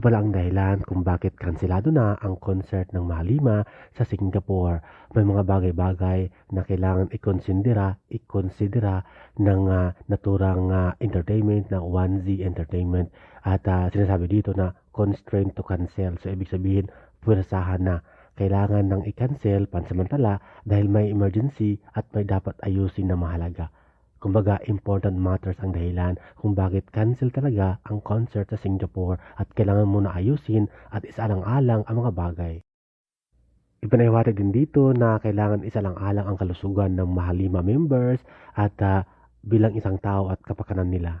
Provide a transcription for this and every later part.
pala ang dahilan kung bakit kanselado na ang concert ng Mahalima sa Singapore. May mga bagay-bagay na kailangan ikonsidera, ikonsidera ng ah, naturang ah, entertainment ng 1Z Entertainment. At ah, sinasabi dito na constraint to cancel. So ibig sabihin, pwersahan na. Kailangan nang i-cancel pansamantala dahil may emergency at may dapat ayusin na mahalaga. Kumbaga, important matters ang dahilan kung bakit cancel talaga ang concert sa Singapore at kailangan muna ayusin at isalang-alang ang mga bagay. Ipanahiwatig din dito na kailangan isalang-alang ang kalusugan ng Mahalima members at ah, bilang isang tao at kapakanan nila.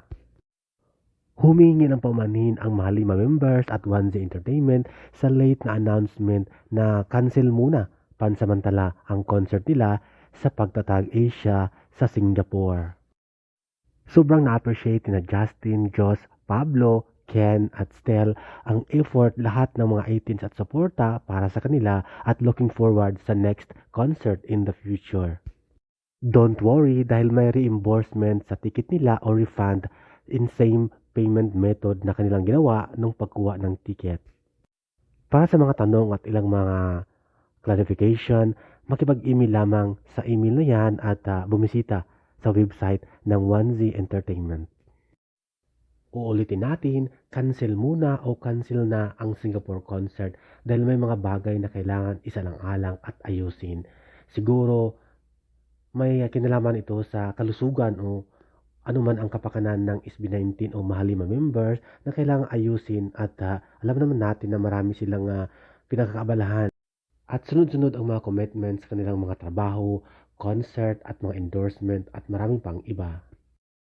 Humingi ng paumanhin ang Mahalima members at 1Z Entertainment sa late na announcement na cancel muna pansamantala ang concert nila sa Pagtatag Asia sa Singapore. Sobrang na-appreciate na Justin, Joss, Pablo, Ken at Stel ang effort lahat ng mga 18s at suporta para sa kanila at looking forward sa next concert in the future. Don't worry dahil may reimbursement sa ticket nila o refund in same payment method na kanilang ginawa nung pagkuha ng ticket. Para sa mga tanong at ilang mga clarification, makipag-email lamang sa email na yan at ah, bumisita sa website ng 1Z Entertainment. Uulitin natin, cancel muna o cancel na ang Singapore concert dahil may mga bagay na kailangan isalang-alang at ayusin. Siguro may kinalaman ito sa kalusugan o anuman ang kapakanan ng SB19 o Mahalima members na kailangan ayusin at ah, alam naman natin na marami silang ah, pinagkakaabalahan at sunod-sunod ang mga commitments kanilang mga trabaho, concert at mga endorsement at maraming pang iba.